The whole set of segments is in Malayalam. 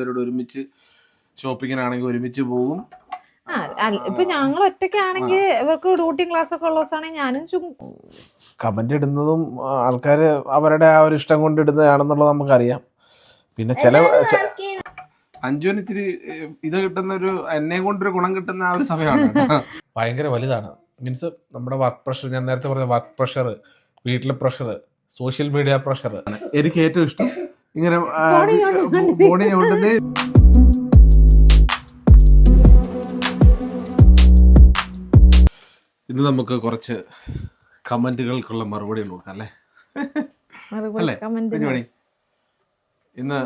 അവരോട് ഒരുമിച്ച് ഷോപ്പിങ്ങിനാണെങ്കിൽ ഒരുമിച്ച് പോകും ഇപ്പൊ ഞങ്ങൾ ഒറ്റയ്ക്കാണെങ്കിൽ ഇവർക്ക് ഡ്യൂട്ടി ക്ലാസ് ഒക്കെ ഉള്ള ദിവസമാണെങ്കിൽ ഞാനും ചും- കമന്റ് ഇടുന്നതും ആൾക്കാർ അവരുടെ ആ ഒരു ഇഷ്ടം കൊണ്ട് ഇടുന്നതാണെന്നുള്ളത് നമുക്കറിയാം. പിന്നെ ചില അഞ്ചുവിന് അഞ്ജുവിന് ഇച്ചിരി ഇത് കിട്ടുന്ന ഒരു എന്നെ കൊണ്ടൊരു ഗുണം കിട്ടുന്ന ആ ഒരു സമയമാണ്. ഭയങ്കര വലുതാണ്. മീൻസ് നമ്മുടെ വർക്ക് പ്രഷർ ഞാൻ നേരത്തെ പറഞ്ഞ വർക്ക് പ്രഷർ വീട്ടിലെ പ്രഷർ സോഷ്യൽ മീഡിയ പ്രഷർ എനിക്ക് ഏറ്റവും ഇഷ്ടം ഇങ്ങനെ ബോഡി കൊണ്ടുവന്ന് ഇന്ന് നമുക്ക് കുറച്ച് കമന്റുകൾക്കുള്ള മറുപടി കൊടുക്കാം അല്ലേ? മറുപടി അല്ലേ? കുഞ്ഞുമണി ഇന്ന്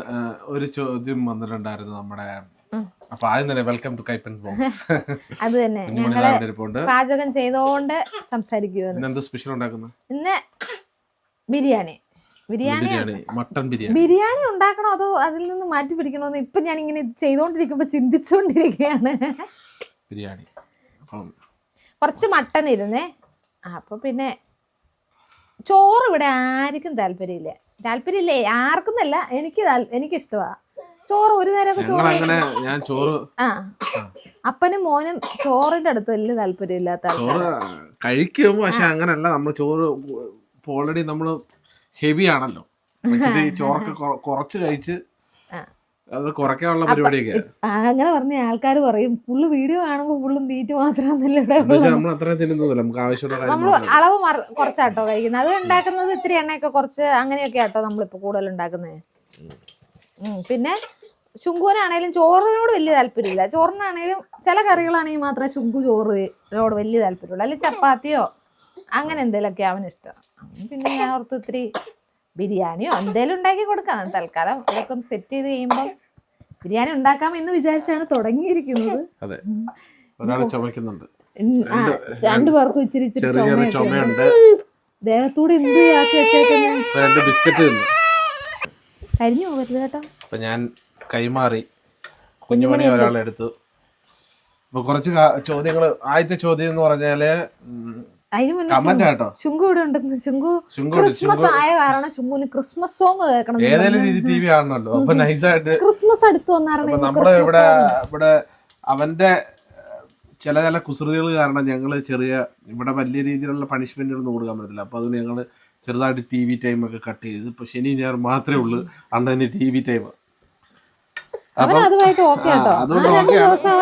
ഒരു ചോദ്യം വന്നിട്ടുണ്ടായിരുന്നു നമ്മുടെ. അപ്പൊ ആദ്യം തന്നെ വെൽക്കം ടു കൈപ്പൻ ബോക്സ് അത് തന്നെ. പാചകം ചെയ്തോണ്ട് ഇന്ന് എന്ത് സ്പെഷ്യൽ ഉണ്ടാക്കുന്നത് ഇന്ന് ബിരിയാണി. ബിരിയാണി ബിരിയാണി മട്ടൺ ബിരിയാണി. ബിരിയാണി ഉണ്ടാക്കണോ അതോ അതിൽ നിന്ന് മാറ്റി പിടിക്കണോന്ന്? ഇപ്പൊ ഞാൻ ഇങ്ങനെ ചെയ്തോണ്ടിരിക്കുമ്പോ ചിന്തിച്ചുകൊണ്ടിരിക്കുകയാണ് ബിരിയാണി. കുറച്ച് മട്ടൺ ഇരുന്നേ. അപ്പൊ പിന്നെ ചോറ് ഇവിടെ ആർക്കും താല്പര്യമില്ല. താല്പര്യമില്ലേ ആർക്കുന്നല്ല എനിക്ക് എനിക്ക് ഇഷ്ടമാ ചോറ് ഒരു നേരമൊക്കെ ചോറ് അങ്ങനെ ഞാൻ ചോറ് ആ. അപ്പനും മോനും ചോറിന്റെ അടുത്ത് വലിയ താല്പര്യമില്ലാത്ത. കഴിക്കും പക്ഷെ അങ്ങനല്ല. നമ്മൾ ചോറ് ഓൾറെഡി നമ്മൾ ഹെവി ആണല്ലോ ചോറൊക്കെ കൊ- കുറച്ച് കഴിച്ച്. അത് കുറയ്ക്കാനുള്ള പരിപാടിയൊക്കെ. ആ, അങ്ങനെ പറഞ്ഞ ആൾക്കാർ പറയും ഫുള്ള് വീഡിയോ കാണുമ്പോ ഫുള്ളും തീറ്റ് മാത്രമാണല്ലോ ഇവിടെ എന്ന് വെച്ചാൽ നമ്മൾ അത്രയും തിന്നുന്നില്ല നമുക്ക് ആവശ്യമുള്ള കാര്യം നമ്മൾ മാത്രമേ അളവ് മറ- കുറച്ചാട്ടോ കഴിക്കുന്നത്. അത് ഉണ്ടാക്കുന്നത് ഇത്തിരി എണ്ണയൊക്കെ കുറച്ച് അങ്ങനെയൊക്കെ ആട്ടോ നമ്മളിപ്പോ കൂടുതൽ ഉണ്ടാക്കുന്നത് പിന്നെ ശുങ്കുവിനാണേലും ചോറിനോട് വലിയ താല്പര്യമില്ല. ചോറിനാണേലും ചില കറികളാണെങ്കിൽ മാത്രമേ ശുങ്കു ചോറിനോട് വലിയ താല്പര്യമുള്ളൂ. അല്ലെങ്കിൽ ചപ്പാത്തിയോ അങ്ങനെ എന്തെങ്കിലുമൊക്കെ അവന് ഇഷ്ടം. പിന്നെ ഞാൻ ഓർത്ത് ഇത്തിരി ബിരിയാണിയോ എന്തേലും ഉണ്ടാക്കി കൊടുക്കാം. തൽക്കാലം ഇതൊക്കെ സെറ്റ് ചെയ്ത് കഴിയുമ്പോൾ ബിരിയാണി ഉണ്ടാക്കാം എന്ന് വിചാരിച്ചാണ് തുടങ്ങിയിരിക്കുന്നത്. അതെ. ഒരാൾ ചുമക്കുന്നുണ്ട് രണ്ടു പേർക്കും ഇച്ചിരി ഇച്ചിരി. ചുമയുണ്ട്. ദേഹത്തൂടെ എന്ത് ആക്കി വെച്ചേക്കുന്നത് ബിസ്ക്കറ്റ് കരിഞ്ഞു പോകരുത് കേട്ടോ. അപ്പൊ ഞാൻ കൈമാറി. കുഞ്ഞുമണി ഒരാളെടുത്തു അപ്പൊ കുറച്ച് ചോദ്യങ്ങൾ ആദ്യത്തെ ചോദ്യം എന്ന് പറഞ്ഞാൽ കമന്റ് കേട്ടോ ശുങ്കു ഇവിടെ ഉണ്ടെന്ന് ശുങ്കു ക്രിസ്മസ് ആയ കാരണം ശുങ്കുന് ക്രിസ്മസ് സോങ് കേൾക്കണം എന്ന് ഏതെങ്കിലും രീതി ടി വി കാണണല്ലോ അപ്പൊ നൈസായിട്ട് ക്രിസ്മസ് അടുത്ത് വന്നായിരുന്നു നമ്മൾ ഇവിടെ ഇവിടെ അവന്റെ ചില ചില കുസൃതികൾ കാരണം ഞങ്ങൾ ചെറിയ ഇവിടെ വലിയ രീതിയിലുള്ള പണിഷ്മെന്റ് ഒന്നും കൊടുക്കാൻ പറ്റത്തില്ല. അപ്പൊ അതുകൊണ്ട് ഞങ്ങൾ ചെറുതായിട്ട് ടി വി ടൈം ഒക്കെ കട്ട് ചെയ്ത് ഇപ്പൊ ശനി ഞായർ മാത്രമേ ഉള്ളൂ. അണ്ടതിന് ടി വി ടൈം അതുകൊണ്ട് ആ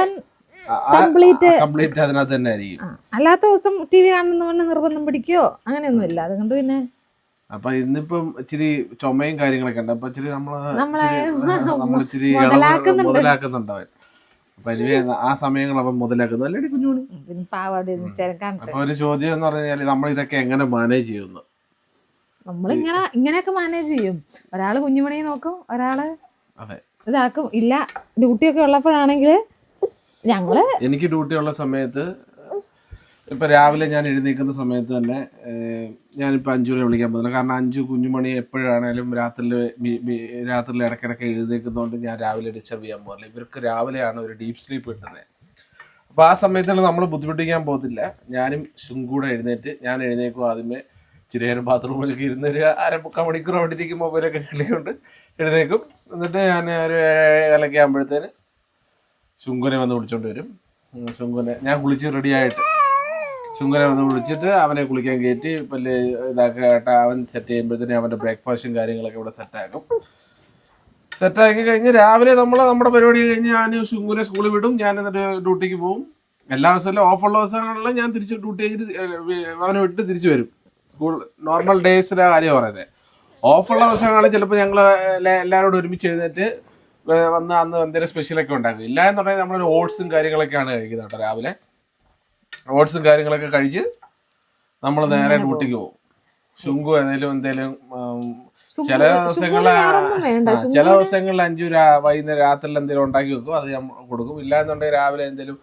കംപ്ലീറ്റ് അതിനകത്ത് തന്നെ ആയിരിക്കും. അല്ലാത്ത ദിവസം ടി വി കാണുന്നവന് നിർബന്ധം പിടിക്കോ? അങ്ങനെയൊന്നുമില്ല. അതുകൊണ്ട് പിന്നെ അപ്പൊ ഇന്നിപ്പം ഇച്ചിരി ചുമയും കാര്യങ്ങളൊക്കെ ഉണ്ട്. അപ്പൊ ഇച്ചിരി നമ്മൾ നമ്മളെ ഇച്ചിരി, നമ്മളിച്ചിരി മുതലാക്കുന്നുണ്ട്. മുതലാക്കുന്നുണ്ട് അവൻ. അപ്പൊ ഇനി ആ സമയങ്ങൾ അവൻ മുതലാക്കുന്നു. അല്ലേ കുഞ്ഞുമണി അപ്പൊ ഒരു ചോദ്യം എന്ന് പറഞ്ഞാൽ നമ്മൾ ഇതൊക്കെ എങ്ങനെ മാനേജ് ചെയ്യുന്നു? നമ്മളിങ്ങനെ ഇങ്ങനെയൊക്കെ മാനേജ് ചെയ്യും. ഒരാൾ കുഞ്ഞുമണിയെ നോക്കും ഒരാൾ ഇതാക്കും. ഇല്ല ഡ്യൂട്ടി ഒക്കെ ഉള്ളപ്പോഴാണെങ്കിൽ ഞങ്ങൾ എനിക്ക് ഡ്യൂട്ടി ഉള്ള സമയത്ത് ഇപ്പൊ രാവിലെ ഞാൻ എഴുന്നേൽക്കുന്ന സമയത്ത് തന്നെ അഞ്ചു അഞ്ചുവിനെ വിളിക്കാൻ പോകുന്നില്ല കാരണം അഞ്ചു കുഞ്ഞുമണി എപ്പോഴാണേലും രാത്രി രാത്രിയിൽ ഇടയ്ക്കിടയ്ക്ക് എഴുന്നേൽക്കുന്നതുകൊണ്ട് ഞാൻ രാവിലെ ഡിസ്റ്റർബ് ചെയ്യാൻ പോകില്ല ഇവർക്ക് രാവിലെയാണ് ഒരു ഡീപ് സ്ലീപ്പ് കിട്ടുന്നത് അപ്പൊ ആ സമയത്ത് നമ്മൾ ബുദ്ധിമുട്ടിക്കാൻ പോകത്തില്ല ഞാനും ശുങ്കൂടെ എഴുന്നേറ്റ് ഞാൻ എഴുന്നേക്കും ആദ്യമേ ഇച്ചിരി നേരം ബാത്റൂമിലേക്ക് ഇരുന്ന് ഒരു അര മുക്കാൽ മണിക്കൂർ അവിടെ ഇരിക്കും മൊബൈലൊക്കെ കളിക്കൊണ്ട് എഴുന്നേക്കും എന്നിട്ട് ഞാൻ ഒരു ഏഴ് ആകുമ്പോഴത്തേന് ശുങ്കുനെ വന്ന് വിളിച്ചോണ്ട് വരും. ശുങ്കുനെ. ഞാൻ കുളിച്ച് റെഡി ആയിട്ട്. ശുങ്കുനെ വന്ന് വിളിച്ചിട്ട് അവനെ കുളിക്കാൻ കയറ്റി പല്ല് ഇതാക്കി അവൻ സെറ്റ് ചെയ്യുമ്പോഴത്തേനും അവന്റെ ബ്രേക്ക്ഫാസ്റ്റും കാര്യങ്ങളൊക്കെ ഇവിടെ സെറ്റാക്കും സെറ്റാക്കി കഴിഞ്ഞ് രാവിലെ നമ്മൾ നമ്മുടെ പരിപാടി കഴിഞ്ഞ് ഞാൻ ശുങ്കുനെ സ്കൂളിൽ വിടും. ഞാൻ എന്നിട്ട് ഡ്യൂട്ടിക്ക് പോകും എല്ലാ ദിവസവും ഓഫുള്ള ദിവസങ്ങളിൽ ഞാൻ തിരിച്ച് ഡ്യൂട്ടി കഴിഞ്ഞിട്ട് അവനെ വിട്ട് തിരിച്ചു വരും. സ്കൂൾ നോർമൽ ഡേയ്സിലെ കാര്യം പറയുന്നത് ഓഫുള്ള ദിവസങ്ങളിൽ ചിലപ്പോൾ ഞങ്ങൾ എല്ലാവരോടും ഒരുമിച്ച് എഴുന്നേറ്റ് വന്ന് അന്ന് എന്തെങ്കിലും സ്പെഷ്യലൊക്കെ ഉണ്ടാക്കും. ഇല്ല എന്നുണ്ടെങ്കിൽ നമ്മളൊരു ഓട്സും കാര്യങ്ങളൊക്കെയാണ് കഴിക്കുന്നത് കേട്ടോ രാവിലെ. ഓട്സും കാര്യങ്ങളൊക്കെ കഴിച്ച് നമ്മൾ നേരെ ഡ്യൂട്ടിക്ക് പോകും. ശുങ്കു ഏതെങ്കിലും എന്തേലും ചില ദിവസങ്ങളിൽ ചില ദിവസങ്ങളിൽ അഞ്ചു വൈകുന്നേരം രാത്രി എന്തെങ്കിലും ഉണ്ടാക്കി വെക്കും. അത് നമ്മൾ കൊടുക്കും. ഇല്ല എന്നുണ്ടെങ്കിൽ രാവിലെ എന്തെങ്കിലും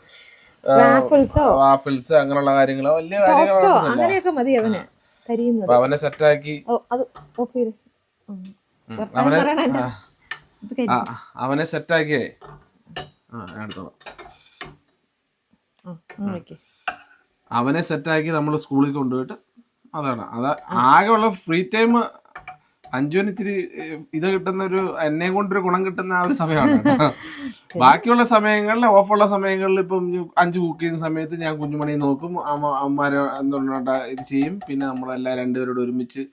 ആപ്പിൾസ് വാഫിൾസ് അങ്ങനെയുള്ള കാര്യങ്ങളോ വലിയ കാര്യങ്ങളോ അവന് സെറ്റാക്കി അവനെ അവനെ സെറ്റ് ആക്കിയേ അവനെ എടുത്തോളാം. അവനെ സെറ്റാക്കി നമ്മൾ സ്കൂളിൽ കൊണ്ടുപോയിട്ട് അതാണ്. അത് ആകെയുള്ള ഫ്രീ ടൈം അഞ്ചുവിന് ഇത്തിരി ഇത് കിട്ടുന്ന ഒരു എന്നെ കൊണ്ടൊരു ഗുണം കിട്ടുന്ന ആ ഒരു സമയമാണ് ബാക്കിയുള്ള സമയങ്ങളിൽ ഓഫുള്ള സമയങ്ങളിൽ ഇപ്പം അഞ്ചു കുക്ക് ചെയ്യുന്ന സമയത്ത് ഞാൻ കുഞ്ഞുമണി നോക്കും. അമ്മ അമ്മമാരെ എന്തുകൊണ്ടാ ഇത് ചെയ്യും. പിന്നെ നമ്മളെല്ലാം രണ്ടുപേരോട് ഒരുമിച്ച്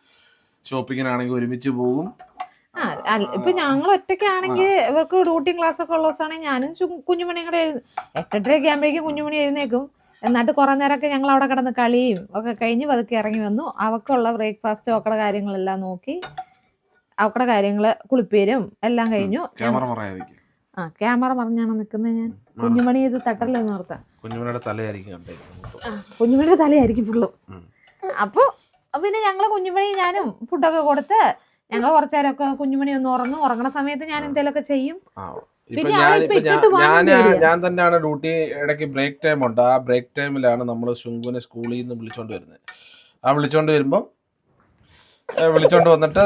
ഷോപ്പിങ്ങിനാണെങ്കിൽ ഒരുമിച്ച് പോകും. ഇപ്പൊ ഞങ്ങൾ ഒറ്റയ്ക്കാണെങ്കിൽ ഇവർക്ക് ഡ്യൂട്ടി ക്ലാസ് ഒക്കെ ഉള്ള ദിവസമാണെങ്കിൽ ഞാനും കുഞ്ഞുമണി കുഞ്ഞുമണിയും കൂടെ എട്ടെട്ടര എട്ടെട്ടരയൊക്കെ ആകുമ്പോഴേക്കും കുഞ്ഞുമണി എഴുന്നേക്കും. എന്നിട്ട് കുറെ നേരമൊക്കെ ഞങ്ങൾ അവിടെ കിടന്ന് കളിയും ഒക്കെ കഴിഞ്ഞ് പതുക്കെ ഇറങ്ങി വന്നു. അവക്കുള്ള ബ്രേക്ക്ഫാസ്റ്റും അവക്കടെ കാര്യങ്ങളെല്ലാം നോക്കി. അവക്കടെ കാര്യങ്ങൾ കുളിപ്പേരും എല്ലാം കഴിഞ്ഞു. ആ ക്യാമറ മറിഞ്ഞാണ് നിൽക്കുന്നത് ഞാൻ? കുഞ്ഞുമണി ഇത് തട്ടല്ലേ നിർത്താം? കുഞ്ഞുമണിയുടെ തലയായിരിക്കും കുഞ്ഞുമണിയുടെ തലയായിരിക്കും ഫുള്ളും. അപ്പോ അപ്പൊ പിന്നെ ഞങ്ങൾ കുഞ്ഞുമണി ഞാനും ഫുഡൊക്കെ കൊടുത്ത് ഞങ്ങൾ കുറച്ചേരൊക്കെ കുഞ്ഞുമണി ഒന്ന് ഉറങ്ങും. ഉറങ്ങണ സമയത്ത് ഞാൻ എന്തെങ്കിലുമൊക്കെ ചെയ്യും. ഞാൻ തന്നെയാണ് ഡ്യൂട്ടി ഇടയ്ക്ക് ബ്രേക്ക് ടൈം ഉണ്ട്. ആ ബ്രേക്ക് ടൈമിലാണ് നമ്മൾ ശുങ്കുവിനെ സ്കൂളിൽ നിന്ന് വിളിച്ചോണ്ട് വരുന്നത് ആ വിളിച്ചോണ്ട് വരുമ്പം ഏ, വിളിച്ചോണ്ട് വന്നിട്ട്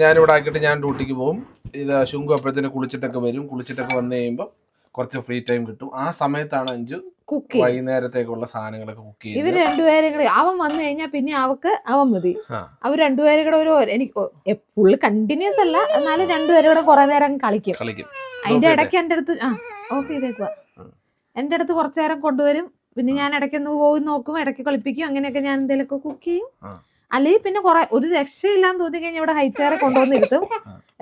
ഞാനിവിടെ ആക്കിയിട്ട് ഞാൻ ഡ്യൂട്ടിക്ക് പോകും ഇത് ശുങ്കു അപ്പോഴത്തേന് കുളിച്ചിട്ടൊക്കെ വരും. കുളിച്ചിട്ടൊക്കെ വന്നു കഴിയുമ്പോൾ കുറച്ച് ഫ്രീ ടൈം കിട്ടും. ആ സമയത്താണ് അഞ്ചു കുക്ക് ചെയ്യും. വൈകുന്നേരത്തേക്കുള്ള സാധനങ്ങളൊക്കെ കുക്ക് ഇവർ ഇവർ രണ്ടുപേരും കൂടെ അവൻ വന്നു കഴിഞ്ഞാൽ പിന്നെ അവക്ക് അവൻ മതി. അവർ രണ്ടുപേരും കൂടെ ഒരു എനിക്ക് ഫുള്ള് കണ്ടിന്യൂസ് അല്ല. എന്നാലും രണ്ടുപേരും കൂടെ കുറെ നേരം കളിക്കും. കളിക്കും. അതിന്റെ? ഇടയ്ക്ക് എന്റെ അടുത്ത് ആ ഓഫ് ചെയ്തേക്കുക എന്റെ എന്റെ അടുത്ത് കുറച്ചു നേരം കൊണ്ടുവരും. പിന്നെ ഞാൻ ഇടയ്ക്കൊന്ന് പോയി നോക്കും ഇടയ്ക്ക് കളിപ്പിക്കും. അങ്ങനെയൊക്കെ ഞാൻ എന്തെങ്കിലുമൊക്കെ കുക്ക് ചെയ്യും. അല്ലെങ്കിൽ പിന്നെ കുറെ ഒരു രക്ഷയില്ലാന്ന് തോന്നി കഴിഞ്ഞാൽ ഇവിടെ ഹൈച്ചേറെ കൊണ്ടുവന്നിരുത്തും.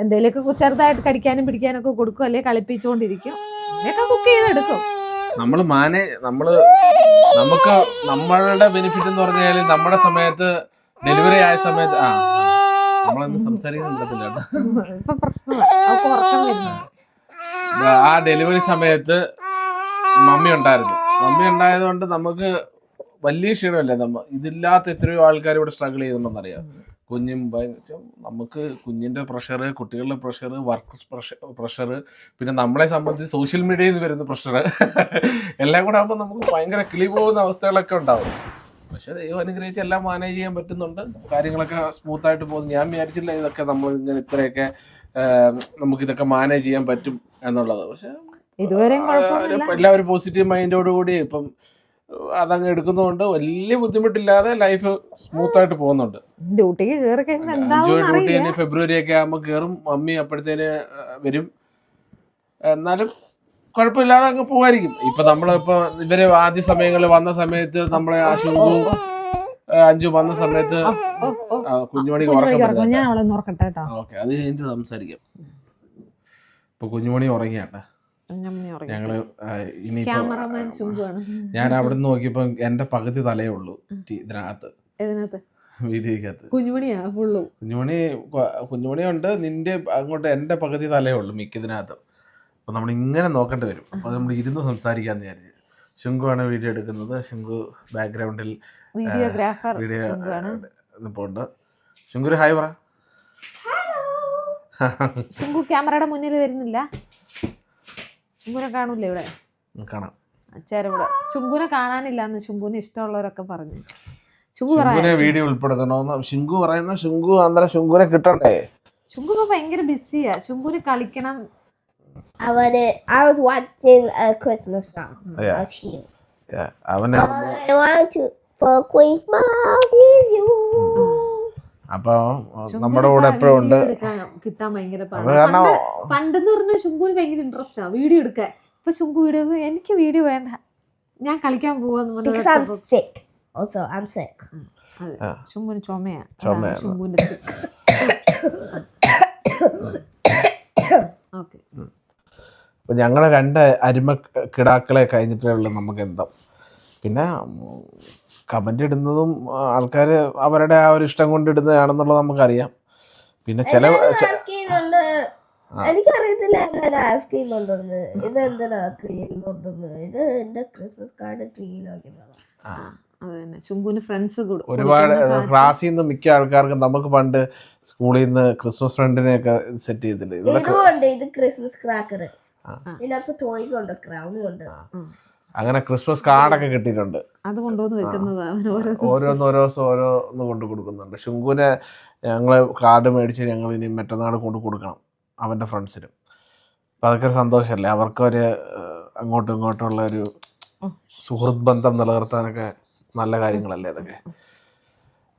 എന്തെങ്കിലുമൊക്കെ ചെറുതായിട്ട് കടിക്കാനും പിടിക്കാനൊക്കെ കൊടുക്കും. അല്ലെങ്കിൽ കളിപ്പിച്ചുകൊണ്ടിരിക്കും. അങ്ങനെയൊക്കെ കുക്ക് ചെയ്തെടുക്കും. നമ്മൾ മാനേ നമ്മൾ നമുക്ക് നമ്മളുടെ ബെനിഫിറ്റ് എന്ന് പറഞ്ഞു കഴിഞ്ഞാൽ നമ്മുടെ സമയത്ത് ഡെലിവറി ആയ സമയത്ത് ആ നമ്മളൊന്നും വരുന്നു. ആ ഡെലിവറി സമയത്ത് മമ്മി ഉണ്ടായിരുന്നു. മമ്മി ഉണ്ടായതുകൊണ്ട് നമുക്ക് വലിയ ക്ഷീണമല്ലേ. നമ്മ ഇതില്ലാത്ത എത്രയോ ആൾക്കാർ ഇവിടെ സ്ട്രഗിൾ ചെയ്യുന്നുണ്ടെന്നറിയാം കുഞ്ഞും നമുക്ക് കുഞ്ഞിന്റെ പ്രഷർ കുട്ടികളുടെ പ്രഷർ വർക്ക് പ്രഷർ പ്രഷർ പിന്നെ നമ്മളെ സംബന്ധിച്ച് സോഷ്യൽ മീഡിയയിൽ നിന്ന് വരുന്ന പ്രഷർ എല്ലാം കൂടെ ആകുമ്പോൾ നമുക്ക് ഭയങ്കര കിളി പോകുന്ന അവസ്ഥകളൊക്കെ ഉണ്ടാവും. പക്ഷെ ദൈവം അനുഗ്രഹിച്ച് എല്ലാം മാനേജ് ചെയ്യാൻ പറ്റുന്നുണ്ട്. കാര്യങ്ങളൊക്കെ സ്മൂത്ത് ആയിട്ട് പോകുന്നു. ഞാൻ വിചാരിച്ചില്ല ഇതൊക്കെ നമ്മൾ ഇങ്ങനെ ഇത്രയൊക്കെ നമുക്കിതൊക്കെ നമുക്ക് ഇതൊക്കെ മാനേജ് ചെയ്യാൻ പറ്റും എന്നുള്ളത്. പക്ഷെ എല്ലാവരും പോസിറ്റീവ് മൈൻഡോടുകൂടി ഇപ്പം അതങ്ങ് എടുക്കുന്നതുകൊണ്ട് വലിയ ബുദ്ധിമുട്ടില്ലാതെ ലൈഫ് സ്മൂത്ത് ആയിട്ട് പോകുന്നുണ്ട്. ഡ്യൂട്ടിക്ക് ഡ്യൂട്ടി തന്നെ ഫെബ്രുവരി ഒക്കെ ആകുമ്പോൾ കയറും മമ്മി അപ്പോഴത്തേന് വരും. എന്നാലും കുഴപ്പമില്ലാതെ അങ്ങ് പോവായിരിക്കും. ഇപ്പൊ നമ്മളിപ്പോ ഇവർ ആദ്യ സമയങ്ങളിൽ വന്ന സമയത്ത് നമ്മളെ ആ അഞ്ചു വന്ന സമയത്ത് കുഞ്ഞുമണിക്ക് ഉറക്കം ഓക്കെ. അത് കഴിഞ്ഞിട്ട് സംസാരിക്കാം. ഇപ്പൊ കുഞ്ഞുമണി ഉറങ്ങിയാട്ടെ ഞങ്ങൾ ഇനിയിപ്പോ ഞാൻ അവിടെ നിന്ന് നോക്കിയപ്പോ എന്റെ പകുതി തലയേ ഉള്ളൂ ടി- ഇതിനകത്ത്. വീഡിയോക്കകത്ത് കുഞ്ഞുമണിയാ ഫുള്ളു. കുഞ്ഞുമണി കുഞ്ഞുമണിയുണ്ട്. കുഞ്ഞുമണി ഉണ്ട് നിന്റെ അങ്ങോട്ട് എന്റെ പകുതി തലയേ ഉള്ളൂ മിക്കതിനകത്ത്. അപ്പൊ നമ്മൾ ഇങ്ങനെ നോക്കേണ്ടി വരും. അപ്പൊ നമ്മൾ ഇരുന്ന് സംസാരിക്കാന്ന് വിചാരിച്ചു. ശുങ്കുവാണ് വീഡിയോ എടുക്കുന്നത്. ശുങ്കു ബാക്ക്ഗ്രൗണ്ടിൽ വീഡിയോ ഉണ്ട് ശുങ്കു ഹായ് പറ. ശുങ്കു ക്യാമറയുടെ മുന്നിൽ വരുന്നില്ല. ശുങ്കുനെ കാണൂലേ ഇവിടെ? കാണാം. അച്ചാരം ഇവിടെ. ശുങ്കുനെ കാണാനില്ല എന്ന് ശുങ്കുന് ഇഷ്ടമുള്ളവരൊക്കെ പറഞ്ഞു. ശുങ്കു ശുങ്കുനെ വീഡിയോ ഉൾപ്പെടുത്തണമെന്ന് ശുങ്കു പറയുന്ന ശുങ്കു അന്നേരം ശുങ്കുനെ കിട്ടണ്ടേ? ശുങ്കു ഇപ്പൊ ഭയങ്കര ബിസിയാ. ശുങ്കുന് കളിക്കണം. was I was watching a Christmas song. Yeah. I was here. Yeah, അവന് I want to for Christmas is you. അപ്പൊ ശുങ്കുന് നമ്മുടെ കൂടെ എപ്പോഴും ഉണ്ട് കിട്ടാൻ ഭയങ്കര പണ്ടെന്ന് പറഞ്ഞാൽ ശുംഭുവിന് ഭയങ്കര ഇൻട്രസ്റ്റ് ആണ് വീഡിയോ എടുക്കാൻ. ഇപ്പൊ ശുങ്കു വീഡിയോ എനിക്ക് വീഡിയോ വേണ്ട. ഞാൻ കളിക്കാൻ പോവാന്ന്. ശുങ്കുന് ചുമയാ. ശുങ്കുന്റെ ഓക്കെ ഞങ്ങളെ രണ്ട് അരിമ കിടാക്കളെ കഴിഞ്ഞിട്ടേ ഉള്ളൂ നമുക്ക് എന്താ. പിന്നെ കമന്റ് ഇടുന്നതും ആൾക്കാർ അവരുടെ ആ ഒരു ഇഷ്ടം കൊണ്ട് ഇടുന്നതാണെന്നുള്ളത് നമുക്കറിയാം. പിന്നെ ചില എനിക്കറിയത്തില്ല ഇത് എന്തിനാ ട്രീയിലുണ്ടെന്ന് ഇത് എന്റെ ക്രിസ്മസ് കാർഡ് ഫ്രണ്ട്സ് ഒരുപാട് ക്ലാസ്സിൽ നിന്ന് മിക്ക ആൾക്കാർക്കും നമുക്ക് പണ്ട് സ്കൂളിൽ നിന്ന് ക്രിസ്മസ് ഫ്രണ്ടിനെയൊക്കെ സെറ്റ് ചെയ്തിട്ടുണ്ട് ഇത് ക്രിസ്മസ് ക്രാക്കർ. ഇതിനകത്ത് ടോയ്സ് ഉണ്ട് ക്രൗണും ഉണ്ട്. അങ്ങനെ ക്രിസ്മസ് കാർഡൊക്കെ കിട്ടിയിട്ടുണ്ട്. അത് കൊണ്ടുവന്ന് വെക്കുന്നതാ ഓരോന്ന് ഓരോ ദിവസം ഓരോന്ന് കൊണ്ട് കൊടുക്കുന്നുണ്ട്. ശുങ്കുവിനെ ഞങ്ങൾ കാർഡ് മേടിച്ച് ഞങ്ങൾ ഇനി മറ്റന്നാൾ കൊണ്ട് കൊടുക്കണം അവന്റെ ഫ്രണ്ട്സിനും. അപ്പം അതൊക്കെ ഒരു സന്തോഷമല്ലേ? അവർക്കൊരു അങ്ങോട്ടും ഇങ്ങോട്ടും ഉള്ള ഒരു സുഹൃത് സുഹൃത്ത് ബന്ധം നിലനിർത്താനൊക്കെ നല്ല കാര്യങ്ങളല്ലേ അതൊക്കെ?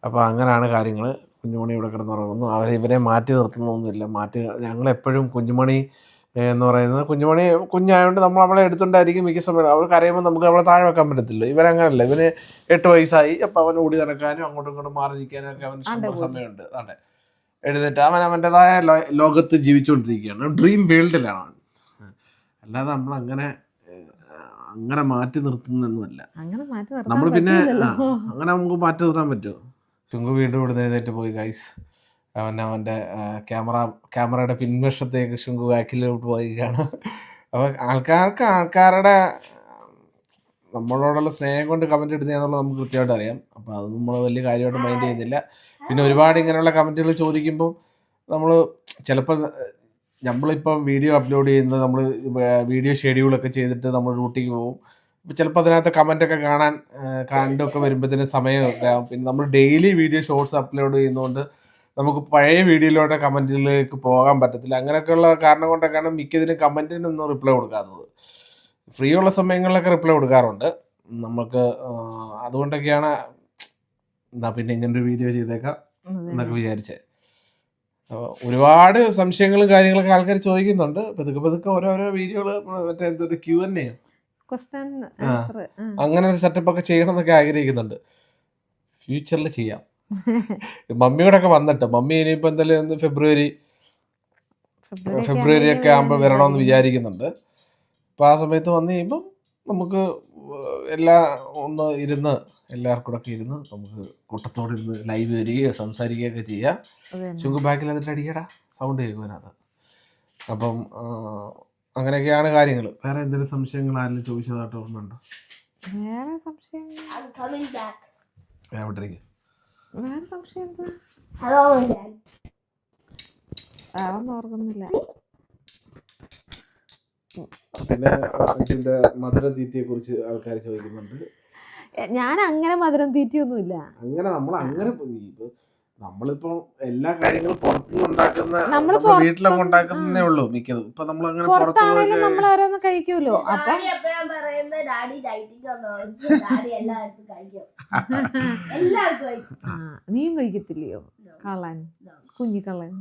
അപ്പോൾ അങ്ങനെയാണ് കാര്യങ്ങൾ കുഞ്ഞുമണി ഇവിടെ കിടന്നുറങ്ങുന്നു. അവരെ ഇവരെ മാറ്റി നിർത്തുന്നൊന്നുമില്ല. മാറ്റി ഞങ്ങളെപ്പോഴും കുഞ്ഞുമണി എന്ന് പറയുന്നത്. കുഞ്ഞുമണി കുഞ്ഞായതുകൊണ്ട് നമ്മൾ അവളെ എടുത്തുകൊണ്ടായിരിക്കും മിക്ക സമയം. അവൾ കരയുമ്പോൾ നമുക്ക് അവളെ താഴെ വെക്കാൻ പറ്റത്തില്ല. ഇവരങ്ങനല്ല ഇവന് എട്ട് വയസ്സായി. അപ്പം അവൻ ഓടി നടക്കാനും അങ്ങോട്ടും ഇങ്ങോട്ടും മാറി നിൽക്കാനും ഒക്കെ അവന് സമയമുണ്ട്. അതെ. എഴുന്നേറ്റ് അവൻ അവന്റെതായ ലോകത്ത് ജീവിച്ചുകൊണ്ടിരിക്കുകയാണ്. ഡ്രീം വേൾഡിലാണ് അവൻ അല്ലാതെ നമ്മൾ അങ്ങനെ അങ്ങനെ മാറ്റി നിർത്തുന്നൊന്നുമല്ല നമ്മൾ പിന്നെ അങ്ങനെ നമുക്ക് മാറ്റി നിർത്താൻ പറ്റുമോ? ചുങ്കു വീണ്ടും ഇവിടെ എഴുന്നേറ്റ് പോയി ഗൈസ് അവൻ അവന്റെ ക്യാമറ ക്യാമറയുടെ പിൻവശത്തേക്ക് ശുങ്കു ബാക്കിലോട്ട് പോയിക്കാണ് കാണാം അപ്പോൾ ആൾക്കാർക്ക് ആൾക്കാരുടെ നമ്മളോടുള്ള സ്നേഹം കൊണ്ട് കമന്റ് ഇടുന്നതെന്നുള്ളത് നമുക്ക് കൃത്യമായിട്ട് അറിയാം. അപ്പോൾ അത് നമ്മൾ വലിയ കാര്യമായിട്ട് മൈൻഡ് ചെയ്യുന്നില്ല. പിന്നെ ഒരുപാട് ഇങ്ങനെയുള്ള കമന്റുകൾ ചോദിക്കുമ്പോൾ നമ്മൾ ചിലപ്പോൾ നമ്മളിപ്പം വീഡിയോ അപ്ലോഡ് ചെയ്യുന്നത് നമ്മൾ വീഡിയോ ഷെഡ്യൂളൊക്കെ ചെയ്തിട്ട് നമ്മൾ ഡ്യൂട്ടിക്ക് പോകും. ചിലപ്പോൾ അതിനകത്ത് കമന്റൊക്കെ കാണാൻ കണ്ടൊക്കെ വരുമ്പോഴത്തേന് സമയമൊക്കെ ആവും. പിന്നെ നമ്മൾ ഡെയിലി വീഡിയോ ഷോർട്സ് അപ്ലോഡ് ചെയ്യുന്നതുകൊണ്ട് നമുക്ക് പഴയ വീഡിയോയിലോട്ട് കമന്റിലേക്ക് പോകാൻ പറ്റത്തില്ല. അങ്ങനെയൊക്കെയുള്ള കാരണം കൊണ്ടൊക്കെയാണ് മിക്കതിനും കമന്റിനൊന്നും റിപ്ലൈ കൊടുക്കാത്തത്. ഫ്രീ ഉള്ള സമയങ്ങളിലൊക്കെ റിപ്ലൈ കൊടുക്കാറുണ്ട്. നമുക്ക് അതുകൊണ്ടൊക്കെയാണ് എന്നാ പിന്നെ ഇങ്ങനൊരു വീഡിയോ ചെയ്തേക്കാം. എന്നൊക്കെ വിചാരിച്ചേ. ഒരുപാട് സംശയങ്ങളും കാര്യങ്ങളൊക്കെ ആൾക്കാർ ചോദിക്കുന്നുണ്ട്. പതുക്കെ പതുക്കെ ഓരോരോ വീഡിയോകൾ മറ്റേ എന്തൊരു ക്യൂ ആ. അങ്ങനെ ഒരു സെറ്റപ്പ് ഒക്കെ ചെയ്യണം എന്നൊക്കെ ആഗ്രഹിക്കുന്നുണ്ട്. ഫ്യൂച്ചറിൽ ചെയ്യാം. മമ്മിയോടെ ഒക്കെ വന്നിട്ട് മമ്മി ഇനിയിപ്പോ എന്തായാലും ഫെബ്രുവരി ഫെബ്രുവരി ഒക്കെ ഒക്കെ ആകുമ്പോൾ വരണമെന്ന് വിചാരിക്കുന്നുണ്ട്. അപ്പൊ ആ സമയത്ത് വന്നു കഴിയുമ്പം നമുക്ക് എല്ലാ ഒന്ന് ഇരുന്ന് എല്ലാവർക്കും കൂടെ ഒക്കെ ഇരുന്ന് നമുക്ക് കൂട്ടത്തോടെ ഇരുന്ന് ലൈവ് വരികയോ സംസാരിക്കുകയൊക്കെ ചെയ്യാം. അത് തന്നെ. ചുങ്ക് ബാക്കിൽ അതിന്റെ അടിയടാ സൗണ്ട് കേൾക്കുവാനത്. അപ്പം അങ്ങനെയൊക്കെയാണ് കാര്യങ്ങൾ വേറെ എന്തെങ്കിലും സംശയങ്ങൾ ആരെങ്കിലും ചോദിച്ചതായിട്ട് ഓർമ്മയുണ്ടോ? വേറെ സംശയം വേറെ സംശയം എന്താ again. ഓർക്കുന്നില്ല പിന്നെ ഇതിന്റെ മധുരം തീറ്റയെ കുറിച്ച് ആൾക്കാർ ചോദിക്കുന്നുണ്ട് ഞാൻ അങ്ങനെ മധുരം തീറ്റിയൊന്നുമില്ല അങ്ങനെ നമ്മൾ അങ്ങനെ പോയി. ഇപ്പൊ നമ്മളിപ്പോ എല്ലാ കാര്യങ്ങളും പുറത്തുനിന്ന് ഉണ്ടാക്കുന്ന വീട്ടിലൊക്കെ ഉണ്ടാക്കുന്നേ ഉള്ളൂ. മിക്കതും. ഇപ്പൊ നമ്മൾ അങ്ങനെ പുറത്ത് പോയി നമ്മൾ ഓരോന്ന് കഴിക്കൂലോ അപ്പൊ നീയും കഴിക്കത്തില്ലയോ? കള്ളൻ. കുഞ്ഞിക്കള്ളൻ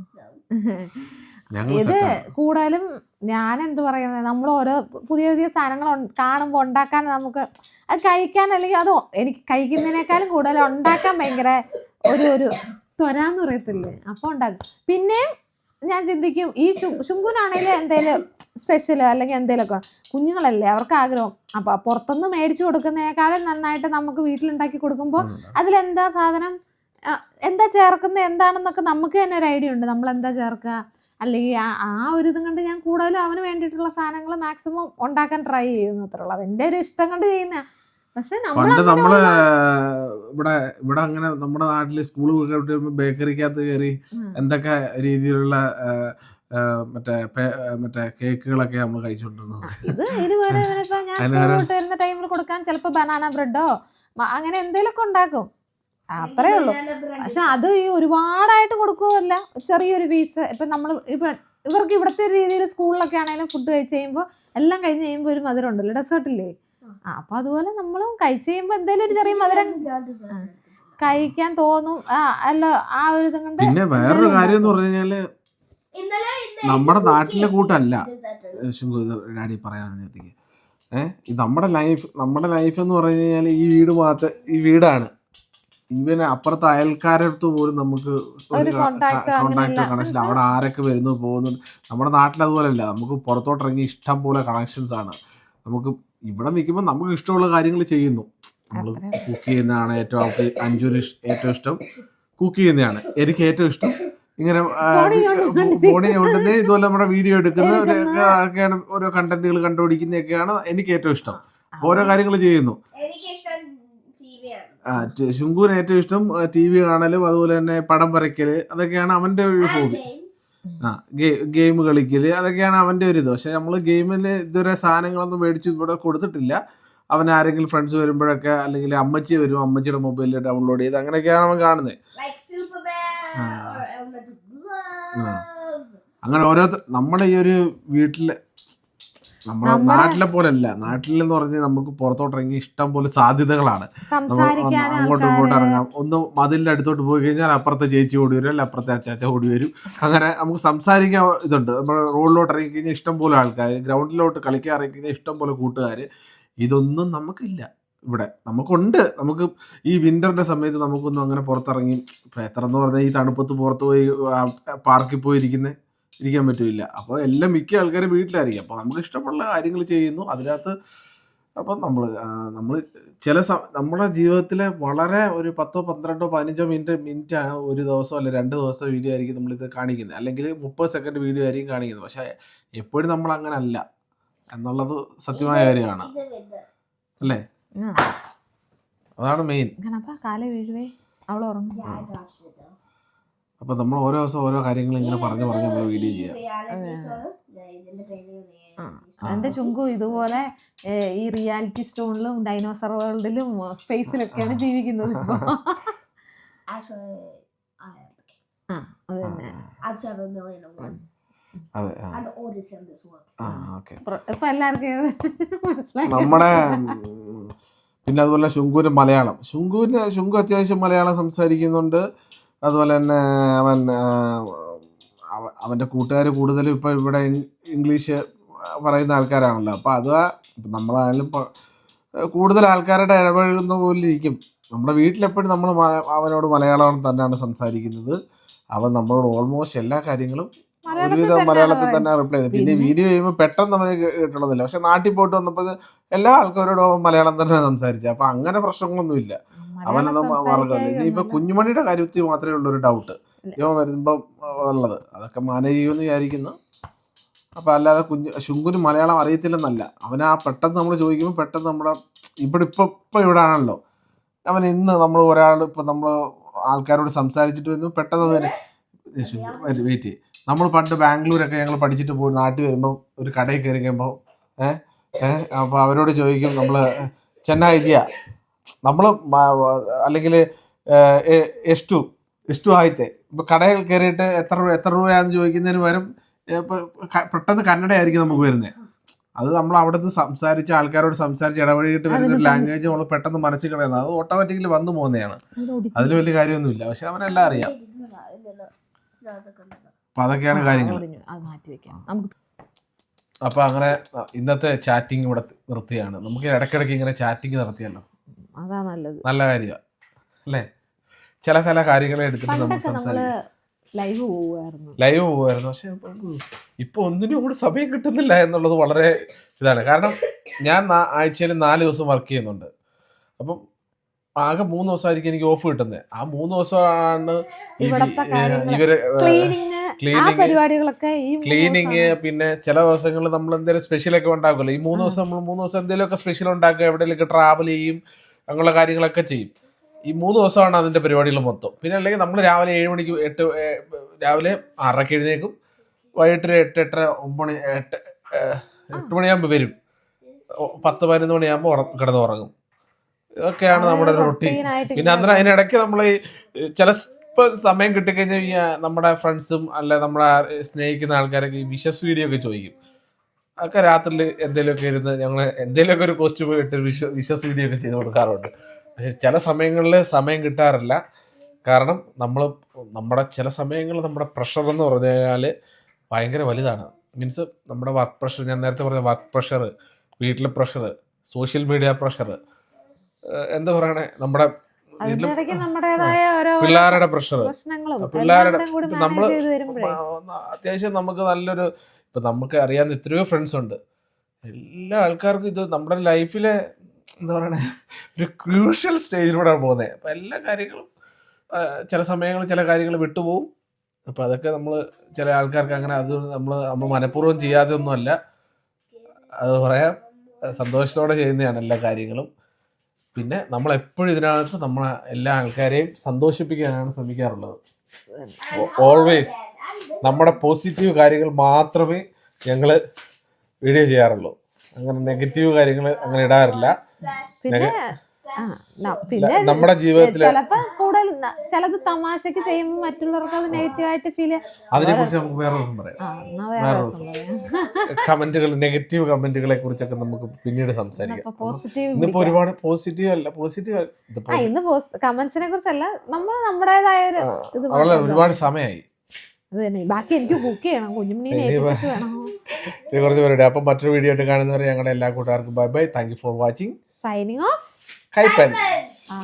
ഞങ്ങൾ ഇത് കൂടുതലും ഞാൻ എന്ത് പറയുന്നത് നമ്മൾ ഓരോ പുതിയ പുതിയ സാധനങ്ങൾ കാണുമ്പോൾ ഉണ്ടാക്കാൻ നമുക്ക് അത് കഴിക്കാൻ അല്ലെങ്കിൽ അതോ എനിക്ക് കഴിക്കുന്നതിനേക്കാളും കൂടുതൽ ഉണ്ടാക്കാൻ ഭയങ്കര ഒരു ഒരു ത്വരാന്ന് പറയത്തില്ലേ? അപ്പൊ ഉണ്ടാക്കും. പിന്നെ ഞാൻ ചിന്തിക്കും ഈ ശുങ്കുനാണെങ്കിലും എന്തേലും സ്പെഷ്യൽ അല്ലെങ്കിൽ എന്തേലൊക്കെ കുഞ്ഞുങ്ങളല്ലേ അവർക്ക് ആഗ്രഹം. അപ്പൊ പുറത്തുനിന്ന് മേടിച്ചു കൊടുക്കുന്നതിനേക്കാളും നന്നായിട്ട് നമുക്ക് വീട്ടിലുണ്ടാക്കി കൊടുക്കുമ്പോൾ അതിലെന്താ സാധനം? എന്താ ചേർക്കുന്നത് എന്താണെന്നൊക്കെ നമുക്ക് തന്നെ ഒരു ഐഡിയ ഉണ്ട്. നമ്മൾ എന്താ ചേർക്കുക അല്ലെങ്കിൽ ആ ആ ഒരു ഇതും കൊണ്ട് ഞാൻ കൂടുതലും അവന് വേണ്ടിയിട്ടുള്ള സാധനങ്ങൾ മാക്സിമം ഉണ്ടാക്കാൻ ട്രൈ ചെയ്യുന്നത്രേ ഉള്ളൂ. അത് എന്റെ ഒരു ഇഷ്ടം കൊണ്ട് ചെയ്യുന്ന പണ്ട് നമ്മൾ ഇവിടെ ഇവിടെ അങ്ങനെ നമ്മുടെ നാട്ടിൽ സ്കൂൾ ബേക്കറിക്കകത്ത് കയറി. എന്തൊക്കെ രീതിയിലുള്ള മറ്റേ മറ്റേ കേക്കുകളൊക്കെ നമ്മൾ കഴിച്ചുകൊണ്ടിരുന്നത് ടൈമിൽ കൊടുക്കാൻ ചിലപ്പോൾ ബനാന ബ്രെഡോ അങ്ങനെ എന്തെങ്കിലുമൊക്കെ ഉണ്ടാക്കും. അത്രേ ഉള്ളൂ. പക്ഷെ അത് ഈ ഒരുപാടായിട്ട് കൊടുക്കുവല്ല. ചെറിയൊരു പീസ് ഇപ്പൊ നമ്മൾ ഇപ്പൊ ഇവർക്ക് ഇവിടുത്തെ രീതിയിൽ സ്കൂളിലൊക്കെ ആണെങ്കിലും ഫുഡ് കഴിച്ച് കഴിയുമ്പോൾ എല്ലാം കഴിഞ്ഞ് കഴിയുമ്പോൾ ഒരു മധുരം ഉണ്ടല്ലോ ഡെസേർട്ട് ഇല്ലേ? ആ അപ്പൊ അതുപോലെ നമ്മളും കഴിച്ച് കഴിയുമ്പോ എന്തേലും ഒരു ചെറിയ മധുരം കഴിക്കാൻ തോന്നും. ആ അല്ല ആ ഒരു ഇതും കൊണ്ട് പിന്നെ വേറൊരു കാര്യം എന്ന് പറഞ്ഞു കഴിഞ്ഞാൽ നമ്മുടെ നാട്ടിലെ കൂട്ടല്ല. ഡാഡി പറയാൻ നേരത്തേക്ക് ഏഹ് നമ്മുടെ ലൈഫ് നമ്മുടെ ലൈഫ് എന്ന് പറഞ്ഞു കഴിഞ്ഞാൽ ഈ വീട് മാത്രം ഈ വീടാണ്. ഇവന് അപ്പുറത്തെ അയൽക്കാരടുത്ത് പോലും നമുക്ക് കോണ്ടാക്ട്. കണക്ഷൻ അവിടെ ആരൊക്കെ വരുന്നു പോകുന്നു. നമ്മുടെ നാട്ടിൽ അതുപോലെയല്ല നമുക്ക് പുറത്തോട്ടിറങ്ങി ഇഷ്ടം പോലെ കണക്ഷൻസ് ആണ്. നമുക്ക് ഇവിടെ നിൽക്കുമ്പോൾ നമുക്ക് ഇഷ്ടമുള്ള കാര്യങ്ങൾ ചെയ്യുന്നു. നമ്മൾ. കുക്ക് ചെയ്യുന്നതാണ് ഏറ്റവും അവൾക്ക് അഞ്ചുവിന് ഏറ്റവും ഇഷ്ടം. കുക്ക് ചെയ്യുന്നതാണ്. എനിക്ക് ഏറ്റവും ഇഷ്ടം. ഇങ്ങനെ ബോഡി ഉണ്ടെന്ന് ഇതുപോലെ നമ്മുടെ വീഡിയോ എടുക്കുന്ന ഒക്കെയാണ് ഓരോ കണ്ടന്റുകൾ കണ്ടുപിടിക്കുന്നതൊക്കെയാണ് എനിക്ക് ഏറ്റവും ഇഷ്ടം. ഓരോ കാര്യങ്ങൾ ചെയ്യുന്നു. ആ, ശുങ്കുവിന് ഏറ്റവും ഇഷ്ടം ടി വി കാണലും അതുപോലെ തന്നെ പടം വരയ്ക്കൽ അതൊക്കെയാണ് അവന്റെ ഒരു ഹോബി ആ ഗെയിം കളിക്കൽ അതൊക്കെയാണ് അവന്റെ ഒരു ഇത്. പക്ഷെ നമ്മൾ ഗെയിമിൽ ഇതുവരെ സാധനങ്ങളൊന്നും മേടിച്ച് ഇവിടെ കൊടുത്തിട്ടില്ല. അവൻ ആരെങ്കിലും ഫ്രണ്ട്സ് വരുമ്പോഴൊക്കെ അല്ലെങ്കിൽ അമ്മച്ചി വരും അമ്മച്ചിയുടെ മൊബൈലിൽ ഡൗൺലോഡ് ചെയ്ത് അങ്ങനെയൊക്കെയാണ് അവൻ കാണുന്നത് അങ്ങനെ ഓരോ നമ്മളെ ഈ ഒരു വീട്ടിലെ നമ്മുടെ നാട്ടിലെ പോലല്ല നാട്ടിലെന്ന് പറഞ്ഞാൽ നമുക്ക് പുറത്തോട്ട് ഇറങ്ങി ഇഷ്ടം പോലെ സാധ്യതകളാണ്. അങ്ങോട്ടും ഇങ്ങോട്ടും ഇറങ്ങാം. ഒന്ന് മതിലിന്റെ അടുത്തോട്ട് പോയി കഴിഞ്ഞാൽ അപ്പുറത്തെ ചേച്ചി ഓടി വരും അല്ല അപ്പുറത്തെ അച്ചാച്ച ഓടി വരും. അങ്ങനെ നമുക്ക് സംസാരിക്കാൻ ഇതുണ്ട്. നമ്മൾ റോഡിലോട്ട് ഇറങ്ങി കഴിഞ്ഞാൽ ഇഷ്ടം പോലെ ആൾക്കാർ ഗ്രൗണ്ടിലോട്ട് കളിക്കാൻ ഇറങ്ങി കഴിഞ്ഞാൽ ഇഷ്ടം പോലെ കൂട്ടുകാർ ഇതൊന്നും നമുക്കില്ല ഇവിടെ. നമുക്കുണ്ട്. നമുക്ക് ഈ വിന്ററിന്റെ സമയത്ത് നമുക്കൊന്നും അങ്ങനെ പുറത്തിറങ്ങി ഇപ്പൊ എത്ര എന്ന് പറഞ്ഞാൽ ഈ തണുപ്പത്ത് പുറത്ത് പോയി പാർക്കിൽ പോയി ഇരിക്കുന്ന. ഇരിക്കാൻ പറ്റില്ല. അപ്പോൾ എല്ലാം മിക്ക ആൾക്കാരും വീട്ടിലായിരിക്കും. അപ്പോൾ നമുക്ക് ഇഷ്ടമുള്ള കാര്യങ്ങൾ ചെയ്യുന്നു. അതിനകത്ത് അപ്പം നമ്മൾ നമ്മൾ ചില സ നമ്മുടെ ജീവിതത്തിലെ വളരെ ഒരു പത്തോ പന്ത്രണ്ടോ പതിനഞ്ചോ മിനിറ്റ് മിനിറ്റ് ഒരു ദിവസം അല്ലെ രണ്ട് ദിവസം വീഡിയോ ആയിരിക്കും നമ്മളിത് കാണിക്കുന്നത്. അല്ലെങ്കിൽ മുപ്പത് സെക്കൻഡ് വീഡിയോ ആയിരിക്കും കാണിക്കുന്നത്. പക്ഷേ എപ്പോഴും നമ്മൾ അങ്ങനെ അല്ല എന്നുള്ളത് സത്യമായ കാര്യമാണ്. അല്ലേ? അതാണ് മെയിൻ. അവൾ ഉറങ്ങും. ഞാൻ കാണിച്ചത്. അപ്പൊ നമ്മൾ ഓരോ ദിവസം ഓരോ കാര്യങ്ങൾ ഇങ്ങനെ പറഞ്ഞു പറഞ്ഞു നമ്മൾ വീഡിയോ ചെയ്യാം. എന്റെ ചുങ്കു ഇതുപോലെ ഈ റിയാലിറ്റി സ്റ്റോണിലും ഡൈനോസർ വേൾഡിലും സ്പേസിലൊക്കെയാണ് ജീവിക്കുന്നത് ഇപ്പൊ. എല്ലാവർക്കും മനസ്സിലായി. നമ്മുടെ പിന്നെ അതുപോലെ ശുങ്കൂര് മലയാളം. ശുങ്കൂരിന് ശുങ്കു അത്യാവശ്യം മലയാളം സംസാരിക്കുന്നുണ്ട്. അതുപോലെ തന്നെ അവൻ അവന്റെ കൂട്ടുകാർ കൂടുതലും ഇപ്പോൾ ഇവിടെ ഇംഗ്ലീഷ് പറയുന്ന ആൾക്കാരാണല്ലോ. അപ്പോൾ അത് ഇപ്പം നമ്മളായാലും ഇപ്പോൾ കൂടുതൽ ആൾക്കാരുടെ ഇടപഴകുന്ന പോലെ ഇരിക്കും. നമ്മുടെ വീട്ടിലെപ്പോഴും നമ്മൾ അവനോട് മലയാളം തന്നെയാണ് സംസാരിക്കുന്നത്. അവൻ നമ്മളോട് ഓൾമോസ്റ്റ് എല്ലാ കാര്യങ്ങളും ഒരുവിധം മലയാളത്തിൽ തന്നെ റിപ്ലൈ ചെയ്തു. പിന്നെ? വീഡിയോ ചെയ്യുമ്പോൾ പെട്ടെന്ന് അവന് കേട്ടുള്ളതില്ല പക്ഷെ നാട്ടിൽ പോയിട്ട് വന്നപ്പോൾ എല്ലാ ആൾക്കാരോടും മലയാളം തന്നെ സംസാരിച്ചത്. അപ്പം അങ്ങനെ പ്രശ്നങ്ങളൊന്നുമില്ല. മാർഗമില്ല സംസാരിക്കാതെ ഇനിയിപ്പോ കുഞ്ഞുമണിയുടെ കാര്യത്തിൽ മാത്രമേ ഉള്ളൂ ഒരു ഡൗട്ട് ഇവ വരുമ്പോ ഉള്ളത്. അതൊക്കെ മാനേജ് ചെയ്യുമെന്ന് വിചാരിക്കുന്നു. അപ്പൊ അല്ലാതെ കുഞ്ഞു ശുങ്കുന് മലയാളം അറിയത്തില്ലെന്നല്ല. അവനാ ആ പെട്ടെന്ന് നമ്മൾ ചോദിക്കുമ്പോൾ പെട്ടെന്ന് നമ്മുടെ ഇവിടെ ഇപ്പൊ ഇപ്പൊ ഇവിടെ ആണല്ലോ. അവൻ ഇന്ന് നമ്മൾ ഒരാൾ ഇപ്പൊ നമ്മൾ ആൾക്കാരോട് സംസാരിച്ചിട്ട് വരുന്നു പെട്ടെന്ന് തന്നെ വെയിറ്റ് നമ്മൾ പണ്ട് ബാംഗ്ലൂരൊക്കെ ഞങ്ങൾ പഠിച്ചിട്ട് പോയി നാട്ടിൽ വരുമ്പോൾ ഒരു കടയിൽ കയറി കഴിയുമ്പോൾ ഏഹ് ഏഹ് അപ്പോൾ അവരോട് ചോദിക്കും നമ്മൾ ചെന്നൈ ഇതിയ നമ്മൾ അല്ലെങ്കിൽ എസ് ടു എസ് ടു ആയിത്തെ ഇപ്പോൾ കടയിൽ കയറിയിട്ട് എത്ര രൂപ എത്ര രൂപയാണെന്ന് ചോദിക്കുന്നതിന് പകരം ഇപ്പം പെട്ടെന്ന് കന്നഡയായിരിക്കും നമുക്ക് വരുന്നത് അത് നമ്മൾ അവിടുന്ന് സംസാരിച്ച് ആൾക്കാരോട് സംസാരിച്ച് ഇടപഴകിയിട്ട് വരുന്ന ഒരു ലാംഗ്വേജ് നമ്മൾ പെട്ടെന്ന് മനസ്സിൽ കളയുന്നത്. അത് ഓട്ടോമാറ്റിക്കലി വന്നു പോകുന്നതാണ്. അത് അതിൽ വലിയ കാര്യമൊന്നുമില്ല. പക്ഷെ അവനെല്ലാം അറിയാം. അപ്പൊ അതൊക്കെയാണ് കാര്യങ്ങൾ. അപ്പൊ അങ്ങനെ ഇന്നത്തെ ചാറ്റിംഗ് ഇവിടെ നിർത്തിയാണ് നമുക്ക് ഇടയ്ക്കിടയ്ക്ക് ഇങ്ങനെ ചാറ്റിംഗ് നടത്തിയല്ലോ. അതാ നല്ലത്. നല്ല കാര്യമാണ് അല്ലേ? ചില ചില കാര്യങ്ങളെ എടുത്തിട്ട് നമുക്ക് പണ്ടൊക്കെ സംസാരിക്കാം. ലൈവ് പോവുമായിരുന്നു. ലൈവ് പക്ഷെ ഇപ്പൊ ഒന്നിനും കൂടി സമയം കിട്ടുന്നില്ല എന്നുള്ളത് വളരെ ഇതാണ്. കാരണം ഞാൻ ആഴ്ചയിൽ നാല് ദിവസം വർക്ക് ചെയ്യുന്നുണ്ട്. അപ്പം ആകെ മൂന്ന് ദിവസമായിരിക്കും എനിക്ക് ഓഫ് കിട്ടുന്നത് ആ മൂന്ന് ദിവസമാണ് ഇവർ ക്ലീനിങ് ക്ലീനിങ് പിന്നെ ചില ദിവസങ്ങളിൽ നമ്മൾ എന്തെങ്കിലും സ്പെഷ്യലൊക്കെ ഉണ്ടാക്കുമല്ലോ. ഈ മൂന്ന് ദിവസം നമ്മൾ മൂന്ന് ദിവസം എന്തെങ്കിലുമൊക്കെ സ്പെഷ്യൽ ഉണ്ടാക്കുക. എവിടെയൊക്കെ ട്രാവൽ ചെയ്യും. അങ്ങനെയുള്ള കാര്യങ്ങളൊക്കെ ചെയ്യും. ഈ മൂന്ന് ദിവസമാണ് അതിന്റെ പരിപാടികൾ മൊത്തം. പിന്നെ അല്ലെങ്കിൽ നമ്മൾ രാവിലെ ഏഴ് മണിക്ക് എട്ട് രാവിലെ ആറരയ്ക്ക് എഴുന്നേക്കും വൈകിട്ട് എട്ട് എട്ടര ഒമ്പണി മണി എട്ട് എട്ട് മണിയാകുമ്പോൾ വരും. പത്ത് പതിനൊന്ന് മണിയാകുമ്പോൾ കിടന്ന് ഉറങ്ങും. ഇതൊക്കെയാണ് നമ്മുടെ റൊട്ടീൻ പിന്നെ അന്നേരം അതിനിടയ്ക്ക് നമ്മൾ ഈ ചില ഇപ്പം സമയം കിട്ടിക്കഴിഞ്ഞാൽ നമ്മുടെ ഫ്രണ്ട്സും അല്ലെ നമ്മളെ സ്നേഹിക്കുന്ന ആൾക്കാരൊക്കെ ഈ വിഷസ് വീഡിയോ ഒക്കെ ചോദിക്കും. അതൊക്കെ രാത്രിയിൽ എന്തെങ്കിലുമൊക്കെ ഇരുന്ന് ഞങ്ങൾ എന്തെങ്കിലുമൊക്കെ ഒരു പോസ്റ്റ് പോയിട്ട് വിശ്വ വിശ്വസ് വീഡിയോ ഒക്കെ ചെയ്ത് കൊടുക്കാറുണ്ട്. പക്ഷെ ചില സമയങ്ങളിൽ സമയം കിട്ടാറില്ല. കാരണം നമ്മൾ നമ്മുടെ ചില സമയങ്ങളിൽ നമ്മുടെ പ്രഷർ എന്ന് പറഞ്ഞു കഴിഞ്ഞാൽ ഭയങ്കര വലുതാണ്. മീൻസ് നമ്മുടെ വർക്ക് പ്രഷർ ഞാൻ നേരത്തെ പറഞ്ഞ വർക്ക് പ്രഷർ വീട്ടിലെ പ്രഷർ സോഷ്യൽ മീഡിയ പ്രഷർ എന്താ പറയണേ? നമ്മുടെ പിള്ളേരുടെ പ്രഷർ പിള്ളേരുടെ നമ്മൾ അത്യാവശ്യം നമുക്ക് നല്ലൊരു ഇപ്പൊ നമുക്ക് അറിയാവുന്ന എത്രയോ ഫ്രണ്ട്സ് ഉണ്ട്. എല്ലാ ആൾക്കാർക്കും ഇത് നമ്മുടെ ലൈഫിലെ എന്താ പറയണേ ഒരു ക്രൂഷ്യൽ സ്റ്റേജിലൂടെ പോകുന്നത് അപ്പം എല്ലാ കാര്യങ്ങളും ചില സമയങ്ങളിൽ ചില കാര്യങ്ങൾ വിട്ടുപോകും. അപ്പം അതൊക്കെ നമ്മൾ ചില ആൾക്കാർക്ക് അങ്ങനെ അത് നമ്മൾ നമ്മൾ മനഃപൂർവം ചെയ്യാതെ ഒന്നുമല്ല അത് പറയാം. സന്തോഷത്തോടെ ചെയ്യുന്നതാണ് എല്ലാ കാര്യങ്ങളും. പിന്നെ നമ്മളെപ്പോഴും ഇതിനകത്ത് നമ്മളെ എല്ലാ ആൾക്കാരെയും സന്തോഷിപ്പിക്കാനാണ് ശ്രമിക്കാറുള്ളത്. ഓൾവേസ് നമ്മുടെ പോസിറ്റീവ് കാര്യങ്ങൾ മാത്രമേ ഞങ്ങൾ വീഡിയോ ചെയ്യാറുള്ളൂ. അങ്ങനെ നെഗറ്റീവ് കാര്യങ്ങൾ അങ്ങനെ ഇടാറില്ല. പിന്നെ പിന്നെ നമ്മുടെ ജീവിതത്തിൽ ചിലപ്പോ കൂടുതൽ ചിലത് തമാശക്ക് ചെയ്യുമ്പോൾ മറ്റുള്ളവർക്ക് അത് നെഗറ്റീവ് ആയിട്ട് ഫീൽ അതിനെ കുറിച്ച് നമുക്ക് വേറെ ദിവസം പറയാം. ആ വേറെ വേറെ ദിവസം പറയാം. കമന്റുകൾ നെഗറ്റീവ് കമന്റുകളെ കുറിച്ചൊക്കെ നമുക്ക് പിന്നീട് സംസാരിക്കാം. ഇന്നിപ്പോ ഒരുപാട് പോസിറ്റീവ് അല്ല പോസിറ്റീവ് ആ ഇന്ന് കമന്റ്സിനെ കുറിച്ചല്ല നമ്മൾ നമ്മുടേതായ ഒരു ഒരുപാട് സമയമായി അത് തന്നെ. ബാക്കി എനിക്ക് കുക്ക് ചെയ്യണം. കുഞ്ഞുമണീനെ വേണം. ഇനി കുറച്ച് പേരുടെ അപ്പം മറ്റൊരു വീഡിയോ ആയിട്ട് കാണുന്നവരെ ഞങ്ങളുടെ എല്ലാ കൂട്ടുകാർക്കും bye bye thank you for watching signing off Kaippan ആ